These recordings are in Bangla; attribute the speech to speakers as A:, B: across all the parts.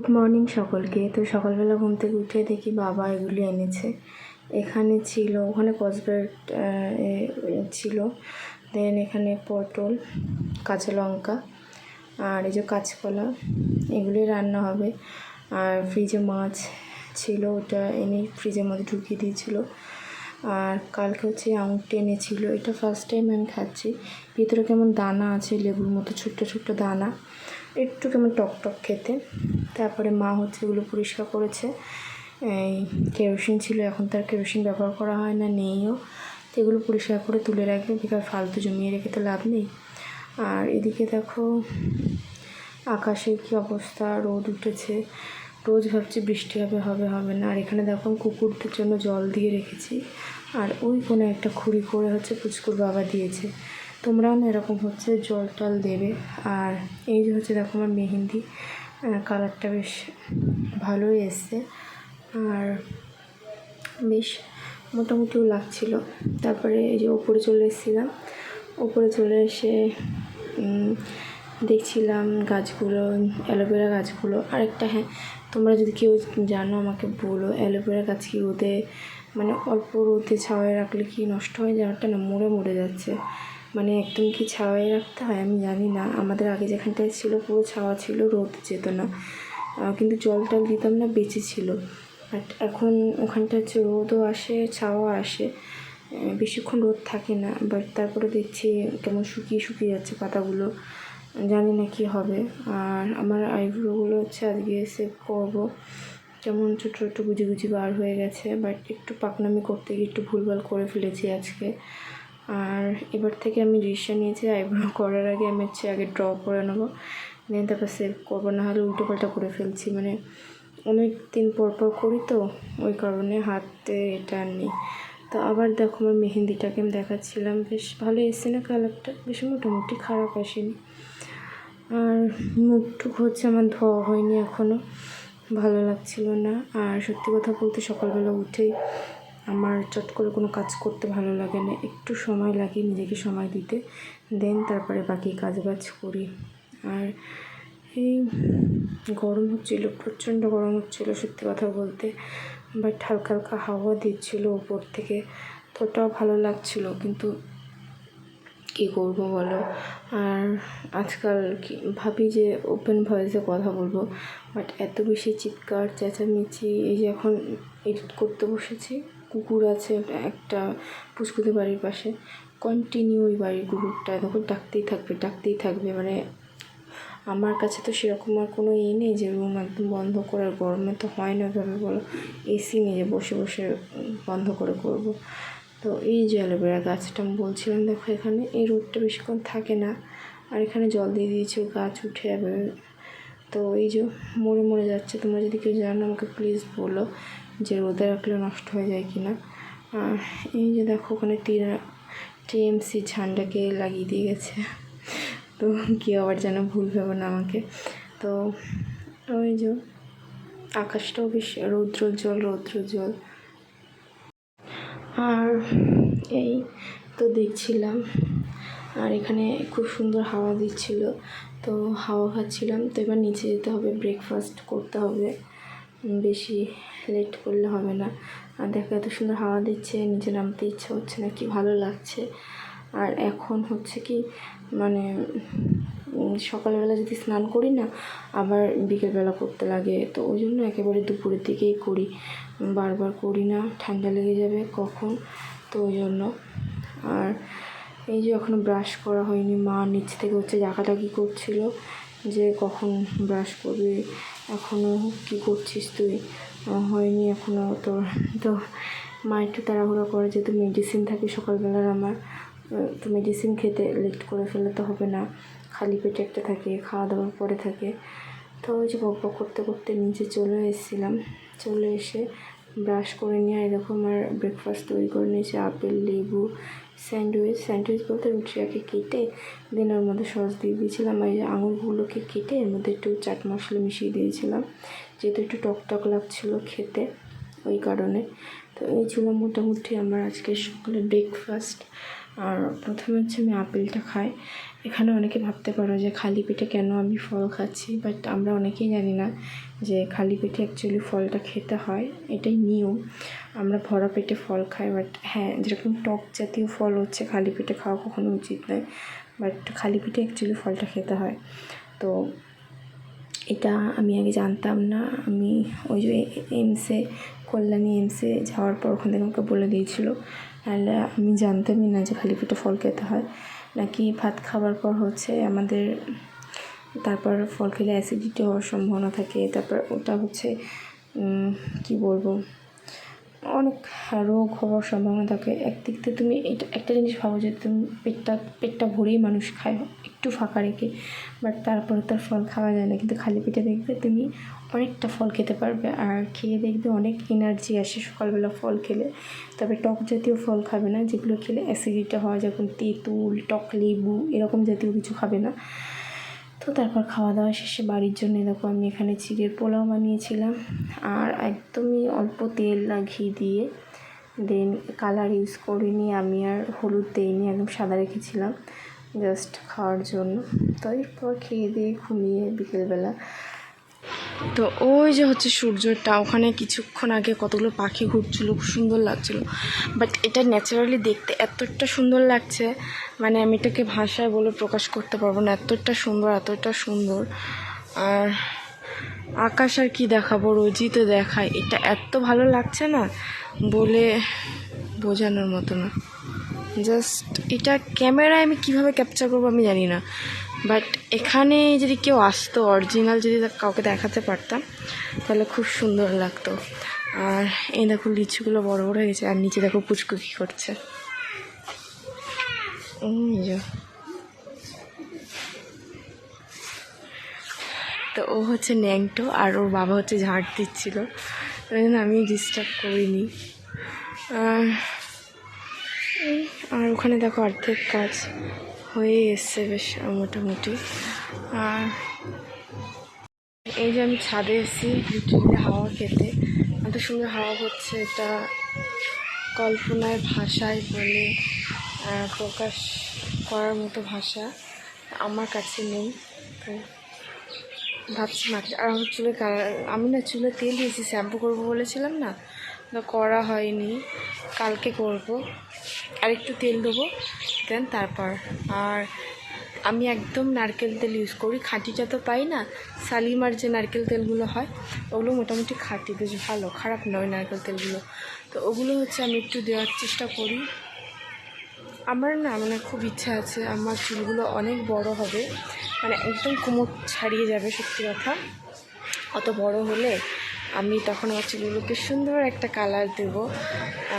A: গুড মর্নিং সকলকে। তো সকালবেলা ঘুম থেকে উঠে দেখি বাবা এগুলি এনেছে। এখানে ছিল, ওখানে কসব্রেড ছিল। দেন এখানে পটল, কাঁচা লঙ্কা, আর এই যে কাঁচকলা এগুলি রান্না হবে। আর ফ্রিজে মাছ ছিল, ওটা এনে ফ্রিজের মধ্যে ঢুকিয়ে দিয়েছিল। আর কালকে হচ্ছে আঙুরটা এনেছিল। এটা ফার্স্ট টাইম আমি খাচ্ছি। ভিতরে কেমন দানা আছে, লেবুর মতো ছোট্ট ছোট্ট দানা। একটু কেমন টক টক খেতে। তারপরে মা হচ্ছে এগুলো পরিষ্কার করেছে। এই কেরোসিন ছিল, এখন তার কেরোসিন ব্যবহার করা হয় না, নেইও। তো এগুলো পরিষ্কার করে তুলে রাখবে, বেকার ফালতু জমিয়ে রেখে তো লাভ নেই। আর এদিকে দেখো আকাশের কী অবস্থা, রোদ উঠেছে। রোজ ভাবছি বৃষ্টি হবে হবে হবে না। আর এখানে দেখো কুকুরদের জন্য জল দিয়ে রেখেছি। আর ওই কোনো একটা খুঁড়ি করে হচ্ছে পুচকুর বাবা দিয়েছে। তোমরাও না এরকম হচ্ছে, জল টল দেবে। আর এই যে হচ্ছে দেখো আমার মেহেন্দি কালারটা বেশ ভালোই এসছে। আর বেশ মোটামুটিও লাগছিল। তারপরে এই যে ওপরে চলে এসেছিলাম। ওপরে চলে এসে দেখছিলাম গাছগুলো, অ্যালোভেরা গাছগুলো। আরেকটা হ্যাঁ তোমরা যদি কেউ জানো, আমাকে বলো, অ্যালোভেরা গাছ কি রোদে মানে অল্প রোদে ছাওয়ায় রাখলে কি নষ্ট হয়ে? ওটা না, মরে মরে যাচ্ছে। মানে একদম কি ছাওয়ায় রাখতে হয় আমি জানি না। আমাদের আগে যেখানটায় ছিল পুরো ছাওয়া ছিল, রোদ যেত না। কিন্তু জল টল দিতাম না, বেঁচে ছিল। বাট এখন ওখানটা হচ্ছে রোদও আসে ছাওয়া আসে। বেশিক্ষণ রোদ থাকে না। বাট তারপরে দেখছি কেমন শুকিয়ে শুকিয়ে যাচ্ছে পাতাগুলো। জানি না কি হবে। আর আমার আইব্রোগুলো হচ্ছে আজকে সেভ করব। কেমন ছোটো ছোটো গুজি গুজি বার হয়ে গেছে। বাট একটু পাকনামি করতে গিয়ে একটু ভুলভাল করে ফেলেছি আজকে। আর এবার থেকে আমি ডিসিশন নিয়েছি আইব্রো করার আগে আমি হচ্ছে আগে ড্র করে নেব। দেন তারপর সেভ করব, না হলে উল্টো পাল্টা করে ফেলছি। মানে অনেক দিন পর পর করি তো, ওই কারণে হাতে এটা আর নেই। তো আবার দেখো আমার মেহেন্দিটাকে আমি দেখাচ্ছিলাম। বেশ ভালো এসছে না কালারটা বেশ মোটামুটি খারাপ আসেনি। আর মুখটুক হচ্ছে আমার ধোয়া হয়নি এখনও ভালো লাগছিল না। আর সত্যি কথা বলতে সকালবেলা উঠেই আমার চট করে কোনো কাজ করতে ভালো লাগে না। একটু সময় লাগে নিজেকে সময় দিতে। দেন তারপরে বাকি কাজ বাজ করি। আর এই গরম হচ্ছিল, প্রচণ্ড গরম হচ্ছিল সত্যি কথা বলতে। বাট হালকা হালকা হাওয়া দিচ্ছিল উপর থেকে। তো ওটাও ভালো লাগছিল, কিন্তু কী করব বলো? আর আজকাল কি ভাবি যে ওপেন ভয়েসে কথা বলব। বাট এত বেশি চিৎকার, চেঁচামেচি, এই যে এখন এডিট করতে বসেছি। কুকুর আছে, একটা পুচকুদের বাড়ির পাশে। কন্টিনিউ ওই বাড়ির কুকুরটা, তখন ডাকতেই থাকবে ডাকতেই থাকবে। মানে আমার কাছে তো সেরকম আর কোনো ইয়ে নেই যে রুম একদম বন্ধ করার গরমে তো হয় না ভাবে বলো। এসি নিয়ে বসে বসে বন্ধ করে করব। তো এই যে অ্যালোভেরা গাছটা আমি বলছিলাম, দেখো এখানে। এই রোদটা বেশিক্ষণ থাকে না, আর এখানে জল দিয়ে দিয়েছে গাছ উঠে যাবে। তো এই যে মরে মরে যাচ্ছে, তোমরা যদি কেউ জানো, আমাকে প্লিজ বলো। যে রোদে রাখলে নষ্ট হয়ে যায় কি না এই যে দেখো, ওখানে টিরা টিএমসি ঝান্ডাকে লাগিয়ে দিয়ে গেছে। তো কেউ আবার যেন ভুল ভেবো না আমাকে। তো ওই যে আকাশটাও বেশ রৌদ্রোজ্জ্বল রৌদ্রোজ্জ্বল। আর এই তো দেখছিলাম, আর এখানে খুব সুন্দর হাওয়া দিচ্ছিল। তো হাওয়া খাচ্ছিলাম, তো এবার নিচে যেতে হবে ব্রেকফাস্ট করতে হবে। বেশি লেট করলে হবে না। আর দেখো এত সুন্দর হাওয়া দিচ্ছে, নিচে নামতে ইচ্ছা হচ্ছে না, কি ভালো লাগছে। আর এখন হচ্ছে কি মানে সকালবেলা যদি স্নান করি না, আবার বিকেলবেলা করতে লাগে। তো ওই জন্য একেবারে দুপুরের দিকেই করি। বারবার করি না, ঠান্ডা লেগে যাবে কখন? তো ওই জন্য। আর এই যে এখনও ব্রাশ করা হয়নি, মা নিচ থেকে হচ্ছে জাকাটাকি করছিল। যে কখন ব্রাশ করবি এখনও কী করছিস তুই? হয়নি এখনও তোর তো মা একটু তাড়াহুড়ো করে যেহেতু মেডিসিন থাকে সকালবেলার আমার তো মেডিসিন খেতে লেট করে ফেলে তো হবে না। খালি পেটে একটা থাকে, খাওয়া দাওয়ার পরে থাকে। তো ওই যে বক করতে করতে নিচে চলে এসেছিলাম। চলে এসে ব্রাশ করে নিয়ে এরকম আমার ব্রেকফাস্ট তৈরি করে নিয়েছি, আপেল, লেবু স্যান্ডউইচ স্যান্ডউইচ বলতে রুটিটাকে কেটে দেন ওর মধ্যে সস দিয়ে দিয়েছিলাম। আর আঙুরগুলোকে কেটে এর মধ্যে একটু চাট মশলা মিশিয়ে দিয়েছিলাম। যেহেতু একটু টক টক লাগছিল খেতে ওই কারণে। তো এই ছিল মোটামুটি আমার আজকে সকালে ব্রেকফাস্ট আর প্রথমে হচ্ছে আমি আপেলটা খাই। এখানে অনেকে ভাবতে পারো যে খালি পেটে কেন আমি ফল খাচ্ছি? বাট আমরা অনেকেই জানি না যে খালি পেটে অ্যাকচুয়ালি ফলটা খেতে হয়। এটাই নিয়ম। আমরা ভরা পেটে ফল খাই বাট হ্যাঁ যেরকম টক জাতীয় ফল হচ্ছে খালি পেটে খাওয়া কখনো উচিত নয়। বাট খালি পেটে অ্যাকচুয়ালি ফলটা খেতে হয়। তো এটা আমি আগে জানতাম না। আমি ওই যে এমসে, কল্যাণী এমসে যাওয়ার পর ওখান থেকে আমাকে বলে দিয়েছিল। নাহলে আমি জানতামই না যে খালি পেটে ফল খেতে হয়। নাকি ভাত খাবার পর হচ্ছে আমাদের, তারপর ফল খেলে অ্যাসিডিটি হওয়ার সম্ভাবনা থাকে, তারপর ওটা হচ্ছে কি বলব, অনেক রোগ হওয়ার সম্ভাবনা থাকে। একদিক থেকে তুমি এটা, একটা জিনিস ভাবো যে তুমি পেটটা পেটটা ভরেই মানুষ খায়। একটু ফাঁকা রেখে বাট তারপরে তার ফল খাওয়া যায় না, কিন্তু খালি পেটে দেখবে তুমি অনেকটা ফল খেতে পারবে, আর খেয়ে দেখবে অনেক এনার্জি আসে সকালবেলা ফল খেলে। তবে টক জাতীয় ফল খাবে না, যেগুলো খেলে অ্যাসিডিটি হয়, যেমন তেঁতুল, টক লেবু, এরকম জাতীয় কিছু খাবে না। তো তারপর খাওয়া দাওয়া শেষে বাড়ির জন্য দেখো আমি এখানে চিড়ের পোলাও বানিয়েছিলাম, আর একদমই অল্প তেল না ঘি দিয়ে দেন কালার ইউজ করিনি, আমি আর হলুদ দিইনি, একদম সাদা রেখেছিলাম। জাস্ট খাওয়ার জন্য। তো এরপর খেয়ে দিয়ে ঘুমিয়ে বিকেলবেলা। তো ওই যে হচ্ছে সূর্যটা, ওখানে কিছুক্ষণ আগে কতগুলো পাখি ঘুরছিল, খুব সুন্দর লাগছিল। বাট এটা ন্যাচারালি দেখতে এতটা সুন্দর লাগছে মানে আমি এটাকে ভাষায় বলে প্রকাশ করতে পারব না, এতটা সুন্দর এতটা সুন্দর। আর আকাশ আর কি দেখাবো, রোজই তো দেখায়। এটা এত ভালো লাগছে না, বলে বোঝানোর মতো না। জাস্ট এটা ক্যামেরায় আমি কীভাবে ক্যাপচার করব আমি জানি না। বাট এখানে যদি কেউ আসতো অরিজিনাল যদি কাউকে দেখাতে পারতাম, তাহলে খুব সুন্দর লাগতো। আর এই দেখো লিচুগুলো বড় বড় হয়ে গেছে, আর নিচে দেখো পুচকু কী করছে। তো ও হচ্ছে ন্যাংটো, আর ওর বাবা হচ্ছে ঝাড় দিচ্ছিল। আমি ডিস্টার্ব করিনি। আর আর ওখানে দেখো অর্ধেক কাজ হয়ে এসছে বেশ, মোটামুটি। আর এই যে আমি ছাদে এসেছি লিটারলি হাওয়া খেতে। এত সুন্দর হাওয়া হচ্ছে, এটা কল্পনায় ভাষায় বলে প্রকাশ করার মতো ভাষা আমার কাছে নেই। ভাবছি মাকে আর আমার চুলে আমি না চুলে তেল দিয়েছি, শ্যাম্পু করব বলেছিলাম না করা হয়নি, কালকে করব। আর একটু তেল দেবো, দেন তারপর আর আমি একদম নারকেল তেল ইউজ করি, খাঁটিটা তো পাই না, শালিমার যে নারকেল তেলগুলো হয়, ওগুলো মোটামুটি খাঁটি, বেশ ভালো, খারাপ নয় নারকেল তেলগুলো। তো ওগুলো হচ্ছে আমি একটু দেওয়ার চেষ্টা করি। আমার না মানে খুব ইচ্ছা আছে, আমার চুলগুলো অনেক বড় হবে মানে একদম কোমর ছাড়িয়ে যাবে, সত্যি কথা। অত বড় হলে আমি তখন আমার চুলগুলোকে সুন্দর একটা কালার দেব।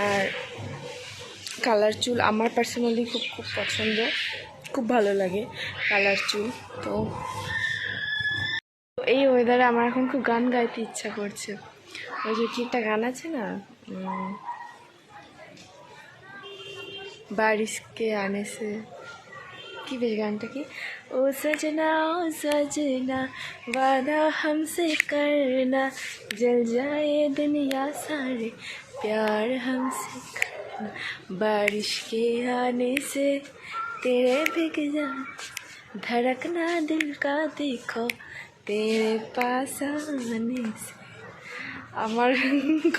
A: আর কালার চুল আমার পার্সোনালি খুব খুব পছন্দ। খুব ভালো লাগে কালার চুল, তো এই ওয়েদারে আমার এখন খুব গান গাইতে ইচ্ছা করছে। ওই যে কি একটা গান আছে না? বারিশকে আনেছে। কি বেশ গানটা কি? ও সজনা ও সজনা বাদা হামসে करना জল যায় দুনিয়া সারে, প্যার হামসে कर बारिश के आने से तेरे भीग जा धड़कना दिल का देखो तेरे पास आने से আমার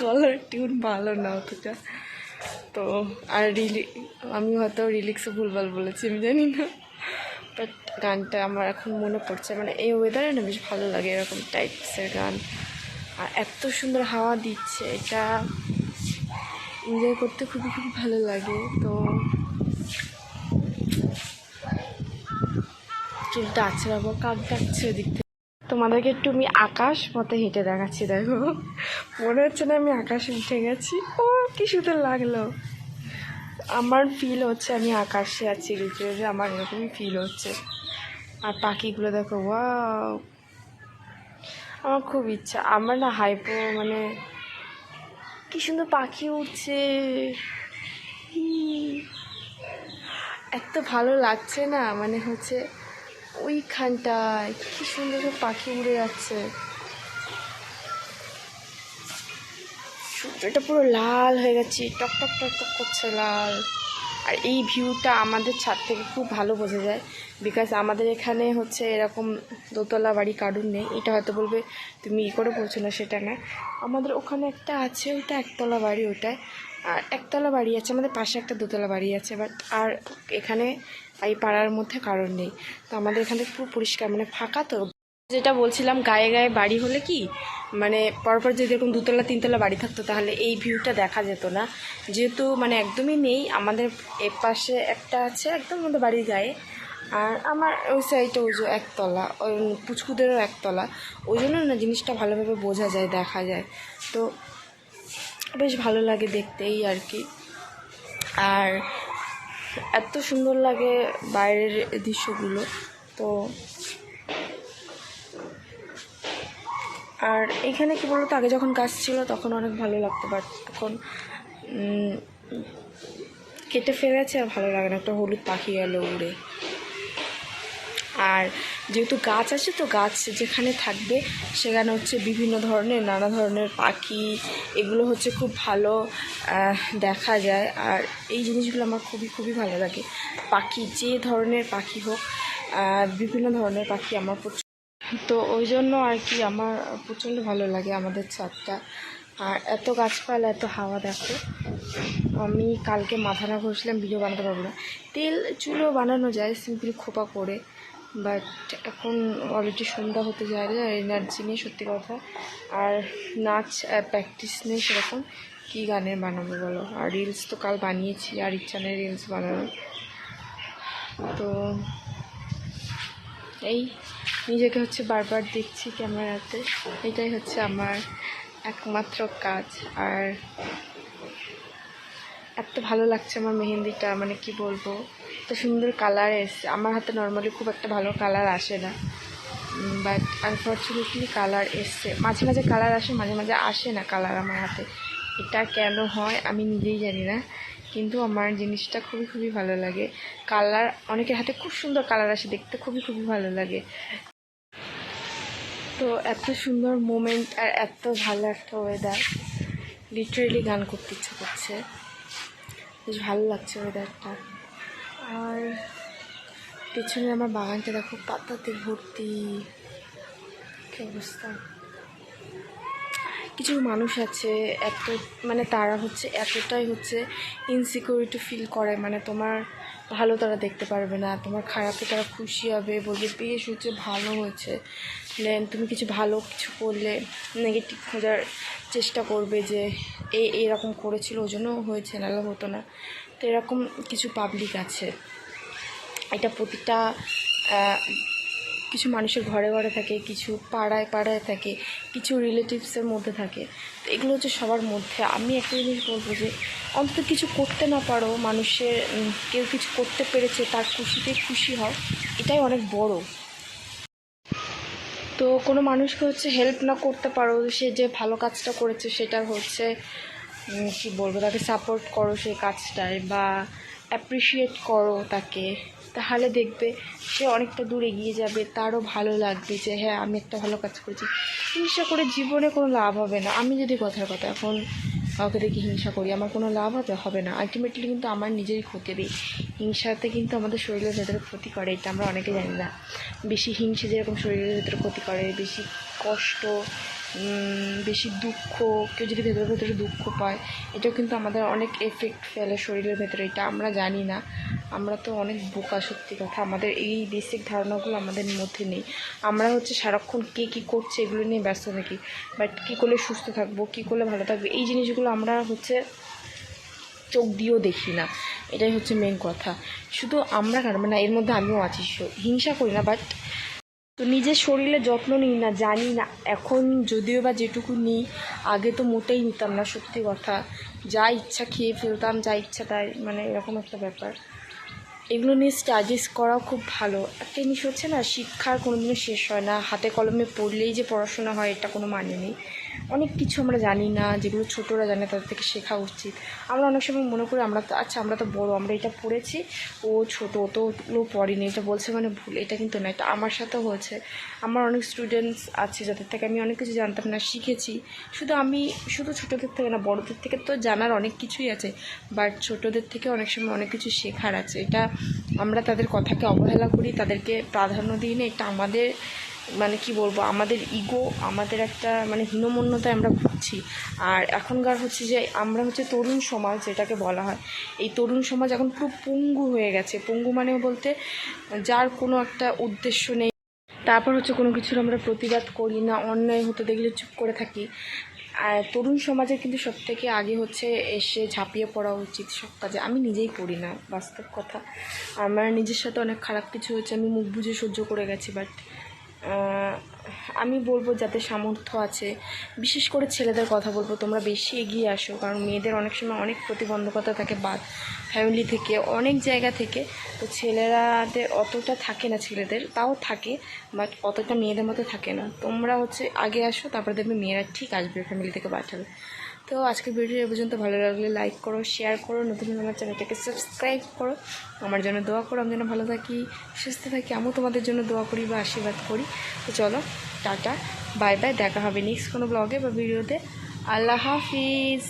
A: গলার টিউন ভালো না অতটা তো আর রিলি আমি হয়তো রিলিক্সও ভুলভাল বলেছি আমি জানি না বাট গানটা আমার এখন মনে পড়ছে মানে এই ওয়েদারে না বেশ ভালো লাগে এরকম টাইপসের গান আর এত সুন্দর হাওয়া দিচ্ছে এটা এনজয় করতে খুবই খুবই ভালো লাগে, তো চুলটা আছড়াবো কাক ডাকছে ওদিক থেকে। তোমাদেরকে একটু আমি আকাশ মতে হেঁটে দেখাচ্ছি, দেখো। মনে হচ্ছে না আমি আকাশে উঠে গেছি। ও, কি সুন্দর লাগল। আমার ফিল হচ্ছে আমি আকাশে আছি রুচে রুচে আমার এরকমই ফিল হচ্ছে। আর পাখিগুলো দেখো ওয়াও আমার খুব ইচ্ছা। আমার না হাইপো মানে কি সুন্দর পাখি উঠছে। এত ভালো লাগছে না মানে হচ্ছে ওইখানটায় কি সুন্দর সব পাখি উড়ে যাচ্ছে। সূর্যটা পুরো লাল হয়ে গেছে, টক টক টক টক করছে লাল। আর এই ভিউটা আমাদের ছাদ থেকে খুব ভালো বোঝা যায়। বিকজ আমাদের এখানে হচ্ছে এরকম দোতলা বাড়ি কারুর নেই। এটা হয়তো বলবে, তুমি ই করে বলছো না সেটা না। আমাদের ওখানে একটা আছে ওটা একতলা বাড়ি ওটায়। আর একতলা বাড়ি আছে, আমাদের পাশে একটা দোতলা বাড়ি আছে বাট আর এখানে এই পাড়ার মধ্যে কারণ নেই। তো আমাদের এখানে পুরো পরিষ্কার মানে ফাঁকা তো যেটা বলছিলাম, গায়ে গায়ে বাড়ি হলে কি মানে পরপর যদি এরকম দুতলা, তিনতলা বাড়ি থাকতো, তাহলে এই ভিউটা দেখা যেত না। যেহেতু মানে একদমই নেই, আমাদের এ পাশে একটা আছে, একদম আমাদের বাড়ির গায়ে। আর আমার ওই সাইডটা ওই যে একতলা, ওই পুচকুদেরও একতলা। ওই জন্য না জিনিসটা ভালোভাবে বোঝা যায়, দেখা যায়। তো বেশ ভালো লাগে দেখতে এই আর কি। আর এত সুন্দর লাগে বাইরের দৃশ্যগুলো, তো আর এখানে কি বলতো, আগে যখন গাছ ছিল তখন অনেক ভালো লাগতে বাট এখন কেটে ফেলেছে আর ভালো লাগে না। একটা হলুদ পাখি গেল উড়ে। আর যেহেতু গাছ আছে তো গাছ যেখানে থাকবে সেখানে হচ্ছে বিভিন্ন ধরনের, নানা ধরনের পাখি, এগুলো হচ্ছে খুব ভালো দেখা যায়। আর এই জিনিসগুলো আমার খুবই খুবই ভালো লাগে। পাখি, যে ধরনের পাখি হোক বিভিন্ন ধরনের পাখি আমার তো ওই জন্য আর কি আমার প্রচণ্ড ভালো লাগে আমাদের ছাদটা। আর এত গাছপালা, এত হাওয়া দেখো। আমি কালকে মাথা না ঘষলাম ভিডিও বানাতে পারব না। তেল চুলো বানানো যায় সিম্পলি খোপা করে। বাট এখন অলরেডি সন্ধ্যা হতে যায় রে এনার্জি নেই সত্যি কথা। আর নাচ প্র্যাকটিস নেই সেরকম। কী গানের বানাবো বলো? আর রিলস তো কাল বানিয়েছি, আর ইচ্ছা নেই রিলস বানানোর। তো এই নিজেকে হচ্ছে বারবার দেখছি ক্যামেরাতে। এটাই হচ্ছে আমার একমাত্র কাজ। আর এত ভালো লাগছে আমার মেহেন্দিটা মানে কি বলব? এত সুন্দর কালার এসছে। আমার হাতে নর্মালি খুব একটা ভালো কালার আসে না। বাট আনফর্চুনেটলি কালার এসছে। মাঝে মাঝে কালার আসে, মাঝে মাঝে আসে না কালার আমার হাতে। এটা কেন হয় আমি নিজেই জানি না। কিন্তু আমার জিনিসটা খুবই খুবই ভালো লাগে। কালার, অনেকের হাতে খুব সুন্দর কালার আসে দেখতে, খুবই খুবই ভালো লাগে। তো এত সুন্দর মোমেন্ট আর এত ভালো একটা ওয়েদার লিটারেলি গান করতে ইচ্ছা করছে। বেশ ভালো লাগছে ওয়েদারটা আর পিছনে আমার বাগানটা দেখো, পাতাতে ভর্তি। কি অবস্থা। কিছু মানুষ আছে, এত মানে তারা হচ্ছে এতটাই হচ্ছে ইনসিকিউরিটি ফিল করে মানে তোমার ভালো তারা দেখতে পারবে না, তোমার খারাপে তারা খুশি হবে, বলবে, বেশ হচ্ছে, ভালো হয়েছে। দেন তুমি কিছু ভালো কিছু করলে নেগেটিভ খোঁজার চেষ্টা করবে যে এই এরকম করেছিল ওই জন্য হয়েছে, নাহলে হতো না। তো এরকম কিছু পাবলিক আছে। এটা প্রতিটা কিছু মানুষের ঘরে ঘরে থাকে, কিছু পাড়ায় পাড়ায় থাকে, কিছু রিলেটিভসের মধ্যে থাকে। তো এগুলো হচ্ছে সবার মধ্যে। আমি একটা জিনিস বলব যে, অন্তত কিছু করতে না পারো, মানুষের কেউ কিছু করতে পেরেছে, তার খুশিতে খুশি হও। এটাই অনেক বড়। তো কোনো মানুষকে হচ্ছে হেল্প না করতে পারো, সে যে ভালো কাজটা করেছে, সেটা হচ্ছে কি বলব, তাকে সাপোর্ট করো সেই কাজটায় বা অ্যাপ্রিসিয়েট করো তাকে। তাহলে দেখবে সে অনেকটা দূর এগিয়ে যাবে, তারও ভালো লাগবে যে হ্যাঁ আমি একটা ভালো কাজ করেছি। হিংসা করে জীবনে কোনো লাভ হবে না। আমি যদি কথার কথা এখন কাউকে দেখে হিংসা করি, আমার কোনো লাভ হবে হবে না। আলটিমেটলি কিন্তু আমার নিজেরই ক্ষতি হবে। হিংসাতে কিন্তু আমাদের শরীরের ভেতরে ক্ষতি করে, এটা আমরা অনেকে জানি না। বেশি হিংসে যেরকম শরীরের ভেতরে ক্ষতি করে, বেশি কষ্ট বেশি দুঃখ, কেউ যদি ভেতরে ভেতরে দুঃখ পায়, এটাও কিন্তু আমাদের অনেক এফেক্ট ফেলে শরীরের ভেতরে, এটা আমরা জানি না। আমরা তো অনেক বোকা সত্যি কথা, আমাদের এই বেসিক ধারণাগুলো আমাদের মধ্যে নেই। আমরা হচ্ছে সারাক্ষণ কে কী করছে এগুলো নিয়ে ব্যস্ত থাকি। বাট কী করলে সুস্থ থাকব, কী করলে ভালো থাকবে, এই জিনিসগুলো আমরা হচ্ছে চোখ দিয়েও দেখি না। এটাই হচ্ছে মেন কথা। শুধু আমরা কেন মানে এর মধ্যে আমিও আছি হিংসা করি না বাট তো নিজের শরীরে যত্ন নিই না, জানি না। এখন যদিও বা যেটুকু নিই, আগে তো মোটেই নিতাম না, সত্যি কথা। যা ইচ্ছা খেয়ে ফেলতাম, যা ইচ্ছা তাই মানে এরকম একটা ব্যাপার। এগুলো নিয়ে স্টাডিজ করাও খুব ভালো। একটা জিনিস হচ্ছে না শিক্ষার কোনো দিনও শেষ হয় না। হাতে কলমে পড়লেই যে পড়াশোনা হয়, এটা কোনো মানে নেই। অনেক কিছু আমরা জানি না, যেগুলো ছোটরা জানে তাদের থেকে শেখা উচিত। আমরা অনেক সময় মনে করি আমরা তো আচ্ছা আমরা তো বড়, আমরা এটা পড়েছি। ও ছোট, ও তো ওগুলো পড়েনি, এটা বলছে মানে ভুল, এটা কিন্তু না এটা আমার সাথেও হয়েছে। আমার অনেক স্টুডেন্টস আছে যাদের থেকে আমি অনেক কিছু জানতাম না, শিখেছি। শুধু আমি, শুধু ছোটোদের থেকে না, বড়দের থেকে তো জানার অনেক কিছুই আছে। বাট ছোটোদের থেকে অনেক সময় অনেক কিছু শেখার আছে। এটা আমরা তাদের কথাকে অবহেলা করি, তাদেরকে প্রাধান্য দিই না, এটা আমাদের মানে কি বলব, আমাদের ইগো আমাদের একটা মানে হীনমন্যতায় আমরা ভুগছি। আর এখনকার হচ্ছে যে আমরা হচ্ছে তরুণ সমাজ যেটাকে বলা হয়, এই তরুণ সমাজ এখন পুরো পঙ্গু হয়ে গেছে। পঙ্গু মানে বলতে যার কোনো একটা উদ্দেশ্য নেই। তারপর হচ্ছে কোনো কিছুর আমরা প্রতিবাদ করি না, অন্যায় হতে দেখলে চুপ করে থাকি। তরুণ সমাজের কিন্তু সব থেকে আগে হচ্ছে এসে ঝাঁপিয়ে পড়া উচিত সব কাজে। আমি নিজেই করি না, বাস্তব কথা। আমার নিজের সাথে অনেক খারাপ কিছু হয়েছে, আমি মুখ বুঝে সহ্য করে গেছি বাট আমি বলব যাতে সামর্থ্য আছে। বিশেষ করে ছেলেদের কথা বলব, তোমরা বেশি এগিয়ে আসো, কারণ মেয়েদের অনেক সময় অনেক প্রতিবন্ধকতা থাকে বা ফ্যামিলি থেকে, অনেক জায়গা থেকে। তো ছেলেরাদের অতটা থাকে না ছেলেদের, তাও থাকে বাট অতটা মেয়েদের মতো থাকে না। তোমরা হচ্ছে আগে আসো, তারপরে দেখবে মেয়েরা ঠিক আসবে ফ্যামিলি থেকে পাঠাবে। তো আজকে ভিডিও এ পর্যন্ত ভালো লাগলে লাইক করো শেয়ার করো, নতুন নতুন আমার চ্যানেলটাকে সাবস্ক্রাইব করো। আমার জন্য দোয়া করো, আমি যেন ভালো থাকি, সুস্থ থাকি, আমিও তোমাদের জন্য দোয়া করি বা আশীর্বাদ করি। তো চলো, টাটা বাই বাই দেখা হবে নেক্সট কোনো ব্লগে বা ভিডিওতে আল্লাহ হাফিজ।